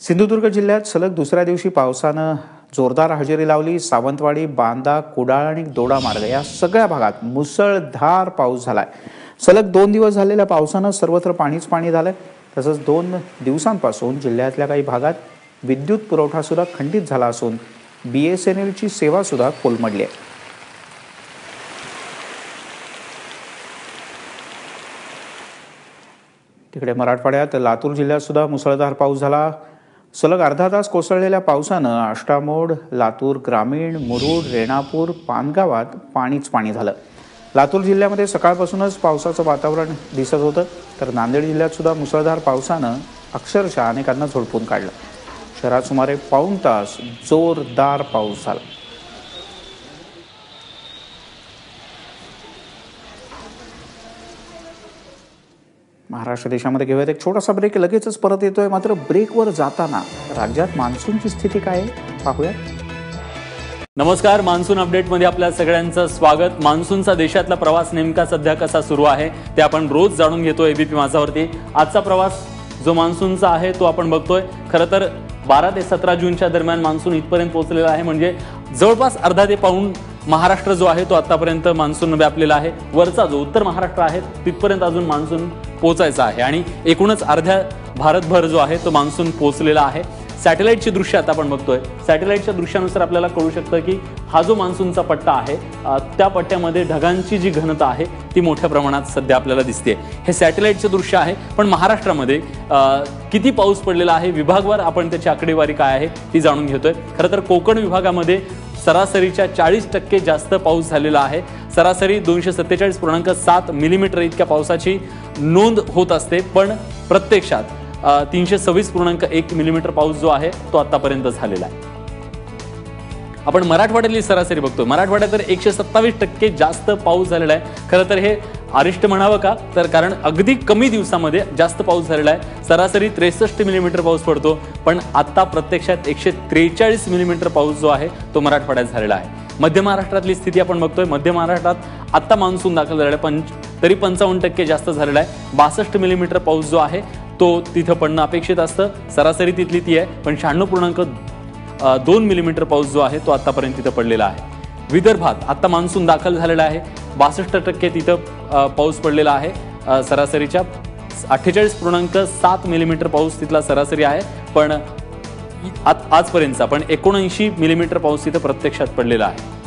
सिंधुदुर्ग जिल्ह्यात सलग दुसऱ्या दिवशी पावसानं जोरदार हजेरी लावली. सावंतवाडी बांदा कुडाळ आणि दोडा मार्ग या सगळ्या भागात मुसळधार पाऊस झालाय. सलग दोन दिवस झालेल्या पावसानं सर्वत्र पाणीच पाणी झालंय. तसंच दोन दिवसांपासून जिल्ह्यातल्या काही भागात विद्युत पुरवठा सुद्धा खंडित झाला असून बी एस एन एलची सेवा सुद्धा कोलमडली आहे. तिकडे मराठवाड्यात लातूर जिल्ह्यात सुद्धा मुसळधार पाऊस झाला. सलग अर्धा तास कोसळलेल्या पावसानं आष्टामोड लातूर ग्रामीण मुरुड रेणापूर पानगावात पाणीच पाणी झालं. लातूर जिल्ह्यामध्ये सकाळपासूनच पावसाचं वातावरण दिसत होतं तर नांदेड जिल्ह्यात सुद्धा मुसळधार पावसानं अक्षरशः अनेकांना झोडपून काढलं. शहरात सुमारे पाऊण तास जोरदार पाऊस झाला. महाराष्ट्र देशामध्ये घेऊयात. एक छोटासा ब्रेक लगेचच परत येतोय. मात्र ब्रेकवर जाताना राज्यात मान्सूनची स्थिती काय आहे? पाहूयात. नमस्कार. मान्सून अपडेटमध्ये आपल्या सगळ्यांचं स्वागत. मान्सूनचा देशातला प्रवास नेमका सध्या कसा सुरू आहे ते आपण रोज जाणून घेतो एबीपी माझावरती आजचा प्रवास जो मान्सूनचा आहे तो आपण बघतोय. खरं तर बारा ते सतरा जूनच्या दरम्यान मान्सून इथपर्यंत पोहोचलेला आहे. म्हणजे जवळपास अर्धा ते पाऊण महाराष्ट्र जो आहे तो आतापर्यंत मान्सून व्यापलेला आहे. वरचा जो उत्तर महाराष्ट्र आहे तिथपर्यंत अजून मान्सून पोचायचा आहे. आणि एकूणच अर्ध्या भारतभर जो आहे तो मान्सून पोचलेला आहे. सॅटेलाईटची दृश्य आता आपण बघतोय. सॅटेलाईटच्या दृश्यानुसार आपल्याला कळू शकतं की हा जो मान्सूनचा पट्टा आहे त्या पट्ट्यामध्ये ढगांची जी घनता आहे ती मोठ्या प्रमाणात सध्या आपल्याला दिसते हे सॅटेलाईटचं दृश्य आहे पण महाराष्ट्रामध्ये किती पाऊस पडलेला आहे विभागवार आपण त्याची आकडेवारी काय आहे ती जाणून घेतोय. खरं तर कोकण विभागामध्ये सरासरीच्या चाळीस टक्के जास्त पाऊस झालेला आहे. सरासरी दोनशे सत्तेचाळीस पूर्णांक सात मिलीमीटर इतक्या पावसाची नोंद होत असते. पण प्रत्यक्षात तीनशे सव्वीस पूर्णांक एक मिलीमीटर पाऊस जो आहे तो आतापर्यंत झालेला आहे. आपण मराठवाड्यातली सरासरी बघतो मराठवाड्यात तर एकशे सत्तावीस टक्के जास्त पाऊस झालेला आहे. खरं तर हे अरिष्ट म्हणावं का? तर कारण अगदी कमी दिवसामध्ये जास्त पाऊस झालेला आहे. सरासरी त्रेसष्ट मिलीमीटर पाऊस पडतो. पण आत्ता प्रत्यक्षात एकशे त्रेचाळीस मिलीमीटर पाऊस जो आहे तो मराठवाड्यात झालेला आहे. मध्य महाराष्ट्रातली स्थिती आपण बघतोय. मध्य महाराष्ट्रात आत्ता मान्सून दाखल झालेला आहे. पंच तरी पंचावन्न टक्के जास्त झालेला आहे. बासष्ट मिलीमीटर पाऊस जो आहे तो तिथं पडणं अपेक्षित असतं. सरासरी तिथली ती आहे पण शहाण्णव पूर्णांक दोन मिलीमीटर पाऊस जो आहे तो आत्तापर्यंत तिथं पडलेला आहे. विदर्भात आत्ता मान्सून दाखल झालेला आहे. बासष्ट टक्के तिथं पाऊस पडलेला आहे सरासरीच्या. अठ्ठेचाळीस पूर्णांक सात मिलीमीटर पाऊस तिथला सरासरी आहे पण आजपर्यंतचा पण एकोणऐंशी मिलीमीटर पाऊस तिथं प्रत्यक्षात पडलेला आहे.